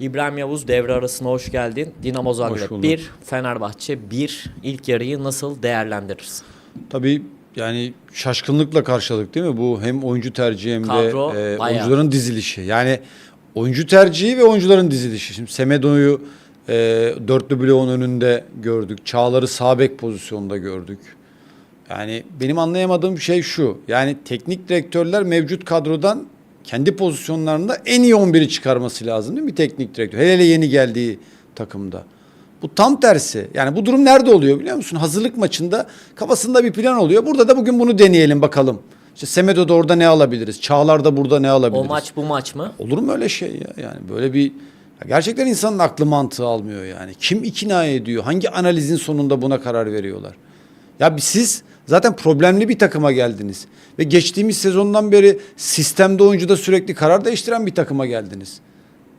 İbrahim Yavuz devre arasına hoş geldin. Dinamo Zagreb bulduk. 1, Fenerbahçe 1. İlk yarıyı nasıl değerlendirirsin? Tabii yani şaşkınlıkla karşıladık değil mi? Bu hem oyuncu tercihi hem Kadro de e, bayağı. oyuncuların dizilişi. Yani oyuncu tercihi ve oyuncuların dizilişi. Şimdi Semedo'yu e, dörtlü bloğun önünde gördük. Çağlar'ı sağ bek pozisyonda gördük. Yani benim anlayamadığım şey şu. Yani teknik direktörler mevcut kadrodan kendi pozisyonlarında en iyi 11'i çıkarması lazım değil mi teknik direktör? Hele hele yeni geldiği takımda. Bu tam tersi. Yani bu durum nerede oluyor biliyor musun? Hazırlık maçında kafasında bir plan oluyor. Burada da bugün bunu deneyelim bakalım. İşte Semedo'da orada ne alabiliriz? Çağlar'da burada ne alabiliriz? O maç bu maç mı? Olur mu öyle şey ya? Yani böyle bir ya gerçekten insanın aklı mantığı almıyor yani. Kim ikna ediyor? Hangi analizin sonunda buna karar veriyorlar? Ya siz zaten problemli bir takıma geldiniz. Ve geçtiğimiz sezondan beri sistemde oyuncuda sürekli karar değiştiren bir takıma geldiniz.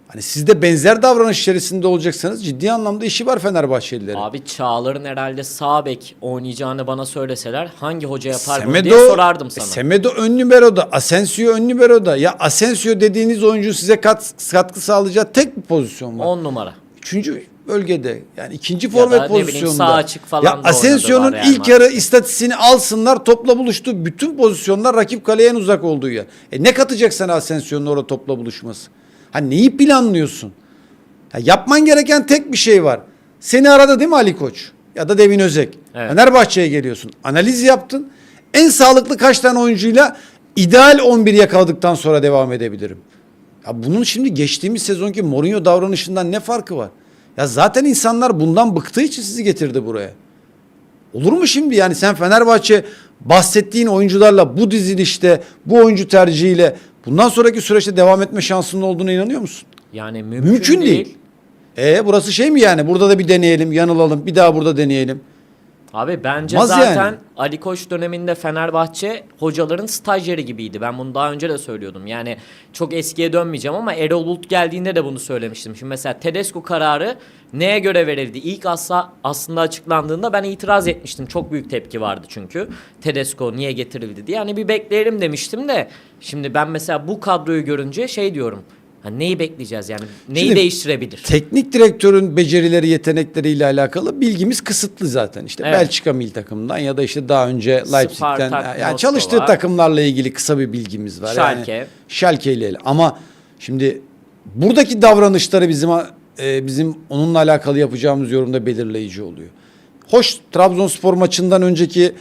Hani siz de benzer davranış içerisinde olacaksanız ciddi anlamda işi var Fenerbahçelilerin. Abi Çağlar'ın herhalde sağ bek oynayacağını bana söyleseler hangi hoca yapar bunu Semedo- diye sorardım e, sana. Semedo ön libero'da, Asensio ön libero'da. Ya Asensio dediğiniz oyuncu size kat, katkı sağlayacağı tek bir pozisyon var. 10 numara. Üçüncü bölgede yani ikinci forvet pozisyonda. sağ açık falan ya da Asensio'nun ilk yarı istatistiğini alsınlar topla buluştu. Bütün pozisyonlar rakip kaleye en uzak olduğu yer. E ne katacak sana Asensio'nun orada topla buluşması? Ha neyi planlıyorsun? Ya yapman gereken tek bir şey var. Seni aradı değil mi Ali Koç? Ya da Devin Özek. Evet. Fenerbahçe'ye geliyorsun. Analiz yaptın. En sağlıklı kaç tane oyuncuyla ideal 11 yakaladıktan sonra devam edebilirim. Ya bunun şimdi geçtiğimiz sezonki Mourinho davranışından ne farkı var? Ya zaten insanlar bundan bıktığı için sizi getirdi buraya. Olur mu şimdi yani sen Fenerbahçe bahsettiğin oyuncularla bu dizilişte, bu oyuncu tercihiyle bundan sonraki süreçte devam etme şansının olduğuna inanıyor musun? Yani mümkün, Mümkün değil. değil. E burası şey mi yani? Burada da bir deneyelim, yanılalım, bir daha burada deneyelim. Abi bence Olmaz zaten yani. Ali Koç döneminde Fenerbahçe hocaların stajyeri gibiydi. Ben bunu daha önce de söylüyordum. Yani çok eskiye dönmeyeceğim ama Erol Bulut geldiğinde de bunu söylemiştim. Şimdi mesela Tedesco kararı neye göre verildi? İlk asla, aslında açıklandığında ben itiraz etmiştim. Çok büyük tepki vardı çünkü. Tedesco niye getirildi diye. Yani bir bekleyelim demiştim de. Şimdi ben mesela bu kadroyu görünce şey diyorum. Ha neyi bekleyeceğiz yani? Neyi Şimdi değiştirebilir? Teknik direktörün becerileri, yetenekleriyle alakalı bilgimiz kısıtlı zaten. İşte Evet. Belçika milli takımından ya da işte daha önce Leipzig'ten Spartak, yani çalıştığı takımlarla ilgili kısa bir bilgimiz var. Schalke. Yani Schalke ile ama şimdi buradaki davranışları bizim e, bizim onunla alakalı yapacağımız yorumda belirleyici oluyor. Hoş Trabzonspor maçından önceki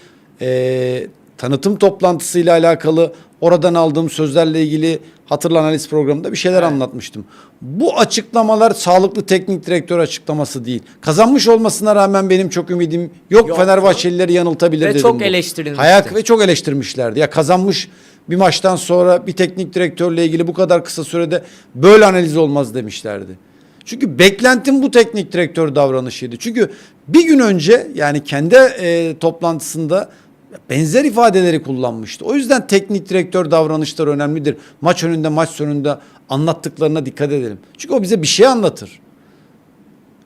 e, tanıtım toplantısıyla alakalı oradan aldığım sözlerle ilgili hatırla analiz programında bir şeyler Evet. anlatmıştım. Bu açıklamalar sağlıklı teknik direktör açıklaması değil. Kazanmış olmasına rağmen benim çok ümidim yok. Yoktu. Fenerbahçelileri yanıltabilir Ve dedim çok bu. eleştirilmişti. Hayat ve çok eleştirmişlerdi. Ya kazanmış bir maçtan sonra bir teknik direktörle ilgili bu kadar kısa sürede böyle analiz olmaz demişlerdi. Çünkü beklentim bu teknik direktör davranışıydı. Çünkü bir gün önce yani kendi e, toplantısında benzer ifadeleri kullanmıştı. O yüzden teknik direktör davranışları önemlidir. Maç önünde, maç sonunda anlattıklarına dikkat edelim. Çünkü o bize bir şey anlatır.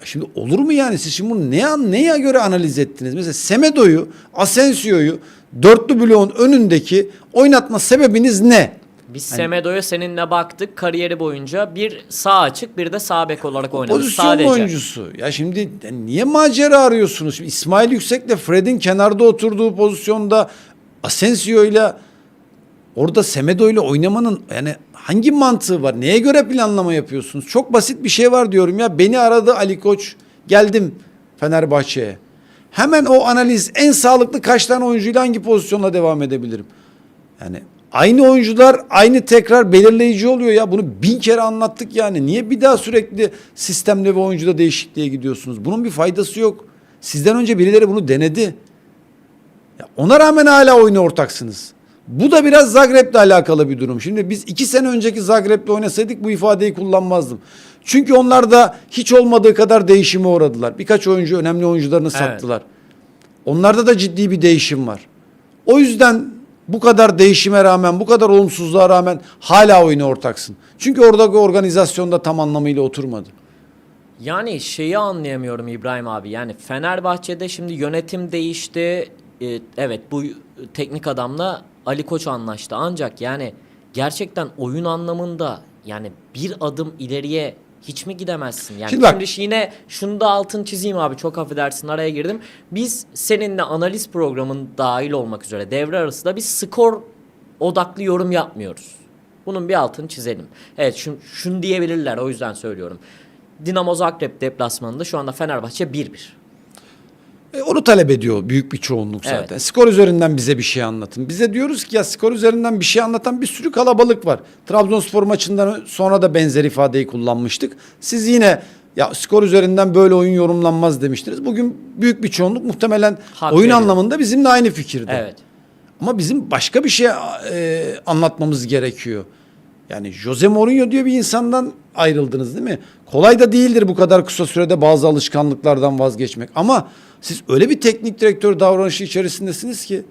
Şimdi olur mu yani siz şimdi bunu neye, neye göre analiz ettiniz? Mesela Semedo'yu, Asensio'yu dörtlü bloğun önündeki oynatma sebebiniz ne? Biz Semedo'ya seninle baktık kariyeri boyunca bir sağ açık bir de sağ bek olarak oynadı Pozisyon sadece. oyuncusu. Ya şimdi niye macera arıyorsunuz? Şimdi İsmail Yüksek'le Fred'in kenarda oturduğu pozisyonda Asensio ile orada Semedo ile oynamanın yani hangi mantığı var? Neye göre planlama yapıyorsunuz? Çok basit bir şey var diyorum ya. Beni aradı Ali Koç. Geldim Fenerbahçe'ye. Hemen o analiz en sağlıklı kaç tane oyuncuyla hangi pozisyonla devam edebilirim? Yani aynı oyuncular aynı tekrar belirleyici oluyor ya. Bunu bin kere anlattık yani. Niye bir daha sürekli sistemde ve oyuncuda değişikliğe gidiyorsunuz? Bunun bir faydası yok. Sizden önce birileri bunu denedi. Ya ona rağmen hala oyuna ortaksınız. Bu da biraz Zagreb'le alakalı bir durum. Şimdi biz iki sene önceki Zagreb'le oynasaydık bu ifadeyi kullanmazdım. Çünkü onlar da hiç olmadığı kadar değişime uğradılar. Birkaç oyuncu önemli oyuncularını sattılar. Onlarda da ciddi bir değişim var. O yüzden bu kadar değişime rağmen, bu kadar olumsuzluğa rağmen hala oyuna ortaksın. Çünkü oradaki organizasyonda tam anlamıyla oturmadı. Yani şeyi anlayamıyorum İbrahim abi. Yani Fenerbahçe'de şimdi yönetim değişti. Ee, evet bu teknik adamla Ali Koç anlaştı. Ancak yani gerçekten oyun anlamında yani bir adım ileriye Hiç mi gidemezsin? Yani Şimdi şimdi, bak- yine şunu da altın çizeyim abi çok affedersin araya girdim. Biz seninle analiz programın dahil olmak üzere devre arası da biz skor odaklı yorum yapmıyoruz. Bunun bir altını çizelim. Evet şun, şunu diyebilirler o yüzden söylüyorum. Dinamo Zagreb deplasmanında şu anda Fenerbahçe 1-1. E, onu talep ediyor büyük bir çoğunluk Evet. zaten. Skor üzerinden bize bir şey anlatın. Bize diyoruz ki ya skor üzerinden bir şey anlatan bir sürü kalabalık var. Trabzonspor maçından sonra da benzer ifadeyi kullanmıştık. Siz yine ya skor üzerinden böyle oyun yorumlanmaz demiştiniz. Bugün büyük bir çoğunluk muhtemelen Hak oyun veriyor. anlamında bizimle aynı fikirde. Evet. Ama bizim başka bir şey e, anlatmamız gerekiyor. Yani Jose Mourinho diyor bir insandan ayrıldınız değil mi? Kolay da değildir bu kadar kısa sürede bazı alışkanlıklardan vazgeçmek. Ama siz öyle bir teknik direktör davranışı içerisindesiniz ki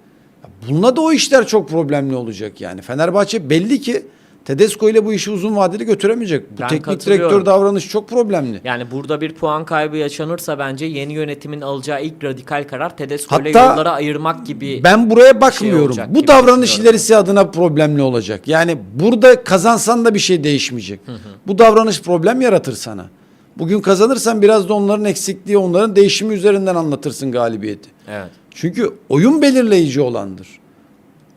bununla da o işler çok problemli olacak yani. Fenerbahçe belli ki Tedesco ile bu işi uzun vadeli götüremeyecek. Bu Ben teknik direktör davranışı çok problemli. Yani burada bir puan kaybı yaşanırsa bence yeni yönetimin alacağı ilk radikal karar Tedesco ile yollara ayırmak gibi. Ben buraya bakmıyorum. olacak Bu davranış ilerisi adına problemli olacak. Yani burada kazansan da bir şey değişmeyecek. Bu davranış problem yaratır sana. Bugün kazanırsan biraz da onların eksikliği, onların değişimi üzerinden anlatırsın galibiyeti. Evet. Çünkü oyun belirleyici olandır.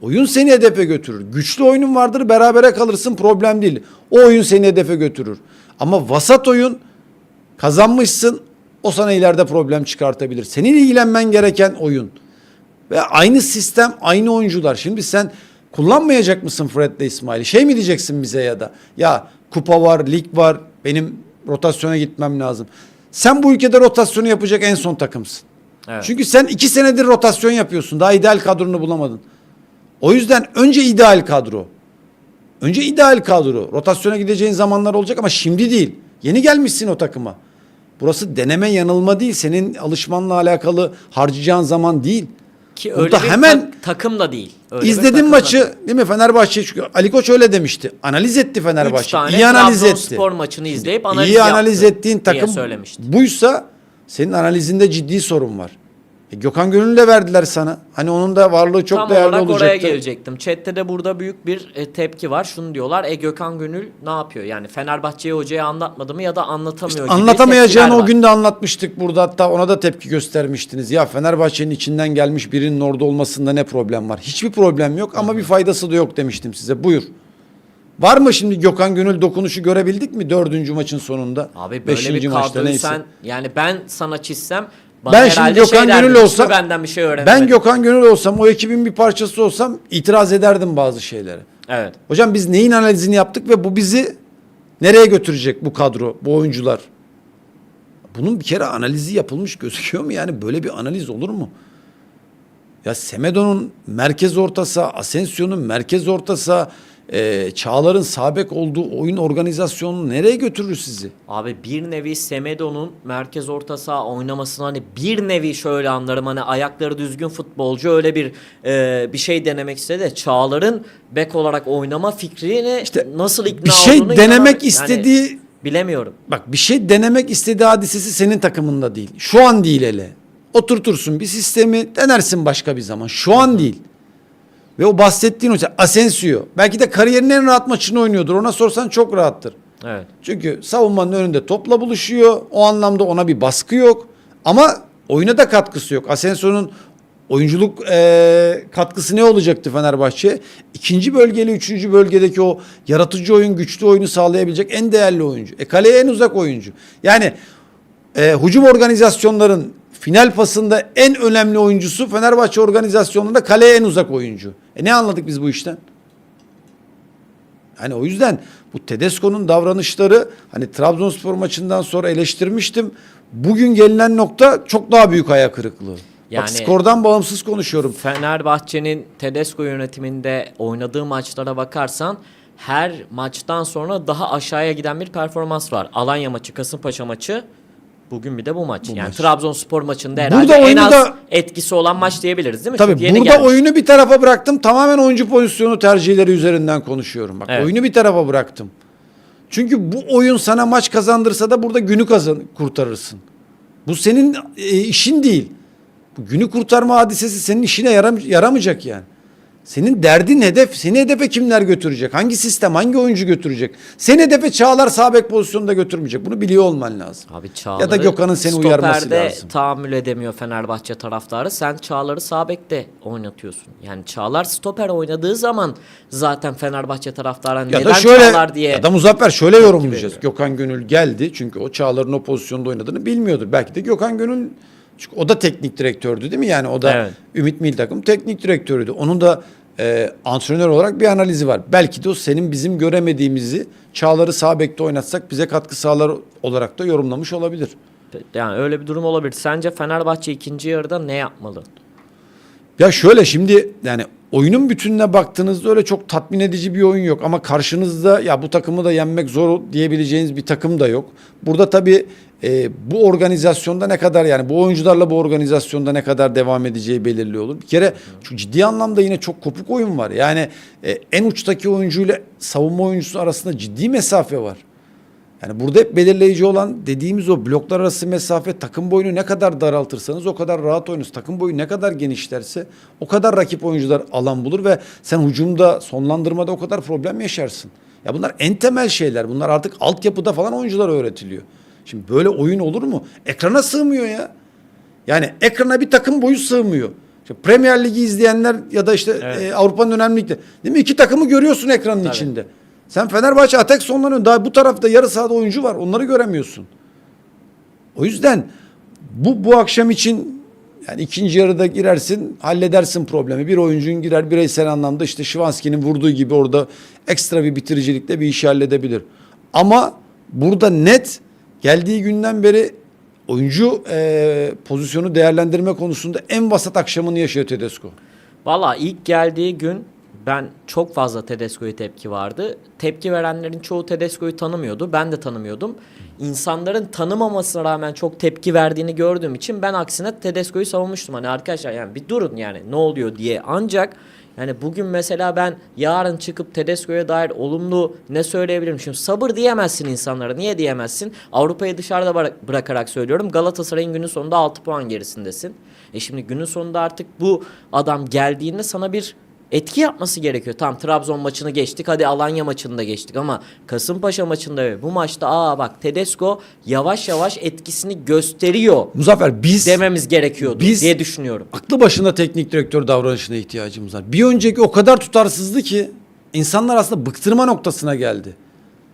Oyun seni hedefe götürür. Güçlü oyunun vardır berabere kalırsın problem değil. O oyun seni hedefe götürür. Ama vasat oyun kazanmışsın o sana ileride problem çıkartabilir. Senin ilgilenmen gereken oyun. Ve aynı sistem aynı oyuncular. Şimdi sen kullanmayacak mısın Fred'le İsmail'i? Şey mi diyeceksin bize ya da ya kupa var, lig var benim rotasyona gitmem lazım. Sen bu ülkede rotasyonu yapacak en son takımsın. Evet. Çünkü sen iki senedir rotasyon yapıyorsun. Daha ideal kadronu bulamadın. O yüzden önce ideal kadro. Önce ideal kadro. Rotasyona gideceğin zamanlar olacak ama şimdi değil. Yeni gelmişsin o takıma. Burası deneme yanılma değil. Senin alışmanla alakalı harcayacağın zaman değil. Ki Burada öyle bir hemen tak- takım da değil. Öyle İzledim takım da maçı değil. mi Fenerbahçe çünkü Ali Koç öyle demişti. Analiz etti Üç Fenerbahçe. tane İyi analiz etti. Trabzonspor maçını izleyip analiz İyi analiz yaptı ettiğin takım buysa senin analizinde ciddi sorun var. E, Gökhan Gönül'ü de verdiler sana. Hani onun da varlığı çok Tam değerli olarak olacaktı. oraya gelecektim. Chat'te de burada büyük bir e, tepki var. Şunu diyorlar. E Gökhan Gönül ne yapıyor? Yani Fenerbahçe'yi hocaya anlatmadı mı ya da anlatamıyor gibi Anlatamayacağını tepkiler o var. gün de anlatmıştık burada hatta ona da tepki göstermiştiniz. Ya Fenerbahçe'nin içinden gelmiş birinin orada olmasında ne problem var? Hiçbir problem yok ama bir faydası da yok demiştim size. Buyur. Var mı şimdi Gökhan Gönül dokunuşu görebildik mi dördüncü maçın sonunda? Abi böyle Beşinci bir maçta kadroyu neyse. sen yani ben sana çizsem bana Ben şimdi Gökhan şey Gönül olsam- benden bir şey öğrenemedin. Ben Gökhan Gönül olsam o ekibin bir parçası olsam itiraz ederdim bazı şeylere. Evet. Hocam biz neyin analizini yaptık ve bu bizi nereye götürecek bu kadro, bu oyuncular? Bunun bir kere analizi yapılmış gözüküyor mu? Yani böyle bir analiz olur mu? Ya Semedo'nun merkez ortası, Asensio'nun merkez ortası, e, Çağlar'ın sabek olduğu oyun organizasyonunu nereye götürür sizi? Abi bir nevi Semedo'nun merkez orta saha oynamasını hani bir nevi şöyle anlarım hani ayakları düzgün futbolcu öyle bir e, bir şey denemek istedi de Çağlar'ın bek olarak oynama fikrini İşte nasıl ikna bir şey olduğunu denemek. Yani istediği bilemiyorum. Bak bir şey denemek istediği hadisesi senin takımında değil. Şu an değil hele. Oturtursun bir sistemi denersin başka bir zaman. Şu an değil. Ve o bahsettiğin hoca Asensio. Belki de kariyerinin en rahat maçını oynuyordur. Ona sorsan çok rahattır. Evet. Çünkü savunmanın önünde topla buluşuyor. O anlamda ona bir baskı yok. Ama oyuna da katkısı yok. Asensio'nun oyunculuk eee, katkısı ne olacaktı Fenerbahçe? İkinci bölgeli, üçüncü bölgedeki o yaratıcı oyun, güçlü oyunu sağlayabilecek en değerli oyuncu. E kaleye en uzak oyuncu. Yani e, hücum organizasyonların final pasında en önemli oyuncusu Fenerbahçe organizasyonunda kaleye en uzak oyuncu. E ne anladık biz bu işten? Hani o yüzden bu Tedesco'nun davranışları hani Trabzonspor maçından sonra eleştirmiştim. Bugün gelinen nokta çok daha büyük ayak kırıklığı. Bak Yani- skordan bağımsız konuşuyorum. Fenerbahçe'nin Tedesco yönetiminde oynadığı maçlara bakarsan her maçtan sonra daha aşağıya giden bir performans var. Alanya maçı, Kasımpaşa maçı, bugün bir de bu maç. yani maç. Trabzonspor maçında herhalde Burada en az da- etkisi olan maç diyebiliriz değil mi? Tabii Çünkü yeni burada gelmiş. oyunu bir tarafa bıraktım. Tamamen oyuncu pozisyonu tercihleri üzerinden konuşuyorum. Bak Evet. oyunu bir tarafa bıraktım. Çünkü bu oyun sana maç kazandırsa da burada günü kazan kurtarırsın. Bu senin e, işin değil. Bu günü kurtarma hadisesi senin işine yaram- yaramayacak yani. Senin derdin hedef. Seni hedefe kimler götürecek? Hangi sistem, hangi oyuncu götürecek? Seni hedefe Çağlar sağ bek pozisyonunda götürmeyecek. Bunu biliyor olman lazım. Abi Çağlar'ı Ya da Gökhan'ın seni uyarması stoperde lazım. tahammül edemiyor Fenerbahçe taraftarı. Sen Çağlar'ı sağ bekte oynatıyorsun. Yani Çağlar stoper oynadığı zaman zaten Fenerbahçe taraftarı Ya neden da şöyle Çağlar diye ya da Muzaffer şöyle yorumlayacağız. Gökhan Gönül geldi çünkü o Çağlar'ın o pozisyonda oynadığını bilmiyordur. Belki de Gökhan Gönül çünkü o da teknik direktördü değil mi? Yani o da Evet. Ümit Milli Takım teknik direktörüydü. Onun da e, antrenör olarak bir analizi var. Belki de o senin bizim göremediğimizi Çağlar'ı sağ bekte oynatsak bize katkı sağlar olarak da yorumlamış olabilir. yani öyle bir durum olabilir. Sence Fenerbahçe ikinci yarıda ne yapmalı? Ya şöyle şimdi yani oyunun bütününe baktığınızda öyle çok tatmin edici bir oyun yok ama karşınızda ya bu takımı da yenmek zor diyebileceğiniz bir takım da yok. Burada tabii e, bu organizasyonda ne kadar yani bu oyuncularla bu organizasyonda ne kadar devam edeceği belirli olur. Bir kere şu ciddi anlamda yine çok kopuk oyun var. Yani e, en uçtaki oyuncuyla savunma oyuncusu arasında ciddi mesafe var. Yani burada hep belirleyici olan dediğimiz o bloklar arası mesafe takım boyunu ne kadar daraltırsanız o kadar rahat oynarız. Takım boyu ne kadar genişlerse o kadar rakip oyuncular alan bulur ve sen hücumda sonlandırmada o kadar problem yaşarsın. Ya bunlar en temel şeyler. Bunlar artık altyapıda falan oyunculara öğretiliyor. Şimdi böyle oyun olur mu? Ekrana sığmıyor ya. Yani ekrana bir takım boyu sığmıyor. İşte Premier Ligi izleyenler ya da işte Evet. e, Avrupa'nın önemli ligde. Değil mi? İki takımı görüyorsun ekranın içinde. Sen Fenerbahçe atak sonlanıyor. Daha bu tarafta yarı sahada oyuncu var. Onları göremiyorsun. O yüzden bu bu akşam için yani ikinci yarıda girersin, halledersin problemi. Bir oyuncun girer bireysel anlamda işte Şivanski'nin vurduğu gibi orada ekstra bir bitiricilikle bir işi halledebilir. Ama burada net geldiği günden beri oyuncu eee, pozisyonu değerlendirme konusunda en vasat akşamını yaşıyor Tedesco. Valla ilk geldiği gün ben çok fazla Tedesco'ya tepki vardı. Tepki verenlerin çoğu Tedesco'yu tanımıyordu. Ben de tanımıyordum. İnsanların tanımamasına rağmen çok tepki verdiğini gördüğüm için ben aksine Tedesco'yu savunmuştum. Hani arkadaşlar yani bir durun yani ne oluyor diye. Ancak yani bugün mesela ben yarın çıkıp Tedesco'ya dair olumlu ne söyleyebilirim? Şimdi sabır diyemezsin insanlara. Niye diyemezsin? Avrupa'yı dışarıda bırak- bırakarak söylüyorum. Galatasaray'ın günün sonunda 6 puan gerisindesin. E şimdi günün sonunda artık bu adam geldiğinde sana bir etki yapması gerekiyor. Tamam Trabzon maçını geçtik. Hadi Alanya maçını da geçtik ama Kasımpaşa maçında ve bu maçta aa bak Tedesco yavaş yavaş etkisini gösteriyor Muzaffer biz dememiz gerekiyordu Biz- diye düşünüyorum. aklı başında teknik direktör davranışına ihtiyacımız var. Bir önceki o kadar tutarsızdı ki insanlar aslında bıktırma noktasına geldi.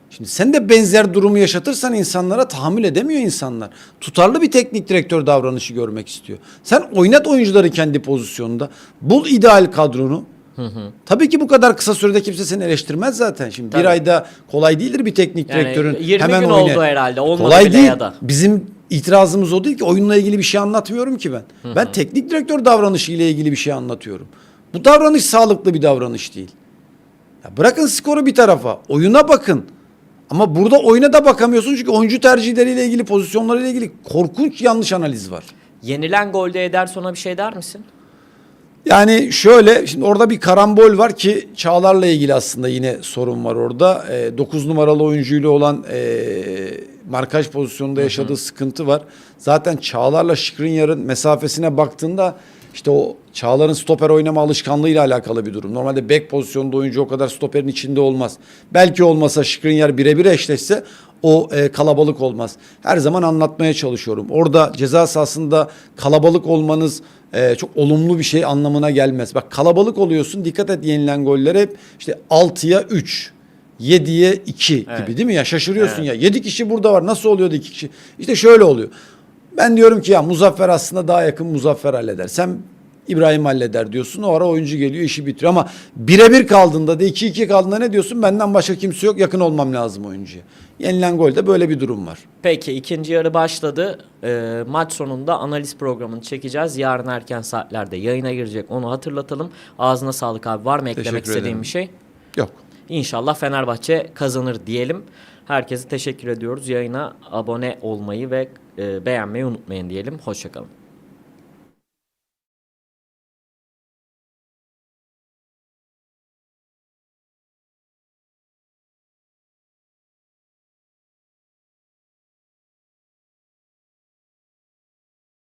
Şimdi sen de benzer durumu yaşatırsan insanlara tahammül edemiyor insanlar. Tutarlı bir teknik direktör davranışı görmek istiyor. Sen oynat oyuncuları kendi pozisyonunda. Bul ideal kadronu. Tabii ki bu kadar kısa sürede kimse seni eleştirmez zaten. Şimdi Tabii. bir ayda kolay değildir bir teknik Yani direktörün 20 hemen gün oyna- oldu herhalde, olmadı Kolay bile değil. ya da. Bizim itirazımız o değil ki oyunla ilgili bir şey anlatmıyorum ki ben. Ben teknik direktör davranışı ile ilgili bir şey anlatıyorum. Bu davranış sağlıklı bir davranış değil. Ya bırakın skoru bir tarafa. Oyuna bakın. Ama burada oyuna da bakamıyorsun çünkü oyuncu tercihleriyle ilgili, pozisyonlarıyla ilgili korkunç yanlış analiz var. Yenilen golde Ederson'a bir şey der misin? Yani şöyle şimdi orada bir karambol var ki Çağlar'la ilgili aslında yine sorun var orada. 9 numaralı oyuncuyla olan e, markaj pozisyonunda yaşadığı sıkıntı var. Zaten Çağlar'la Şikrinyar'ın mesafesine baktığında işte o Çağlar'ın stoper oynama alışkanlığıyla alakalı bir durum. Normalde bek pozisyonda oyuncu o kadar stoperin içinde olmaz. Belki olmasa Şikrinyar birebir eşleşse o e, kalabalık olmaz. Her zaman anlatmaya çalışıyorum. Orada ceza sahasında kalabalık olmanız e, çok olumlu bir şey anlamına gelmez. Bak kalabalık oluyorsun dikkat et yenilen goller hep işte 6'ya 3. 7'ye 2 Evet. gibi değil mi ya? Şaşırıyorsun ya. 7 kişi burada var. Nasıl oluyordu 2 kişi? İşte şöyle oluyor. Ben diyorum ki ya Muzaffer aslında daha yakın Muzaffer halleder. Sen İbrahim halleder diyorsun. O ara oyuncu geliyor işi bitiriyor. Ama birebir kaldığında da 2-2 kaldığında ne diyorsun? Benden başka kimse yok. Yakın olmam lazım oyuncuya. Yenilen golde böyle bir durum var. Peki ikinci yarı başladı. Ee, maç sonunda analiz programını çekeceğiz. Yarın erken saatlerde yayına girecek. Onu hatırlatalım. Ağzına sağlık abi. Var mı eklemek Teşekkür istediğin ederim. bir şey? Yok. İnşallah Fenerbahçe kazanır diyelim. Herkese teşekkür ediyoruz. Yayına abone olmayı ve e, beğenmeyi unutmayın diyelim. Hoşçakalın.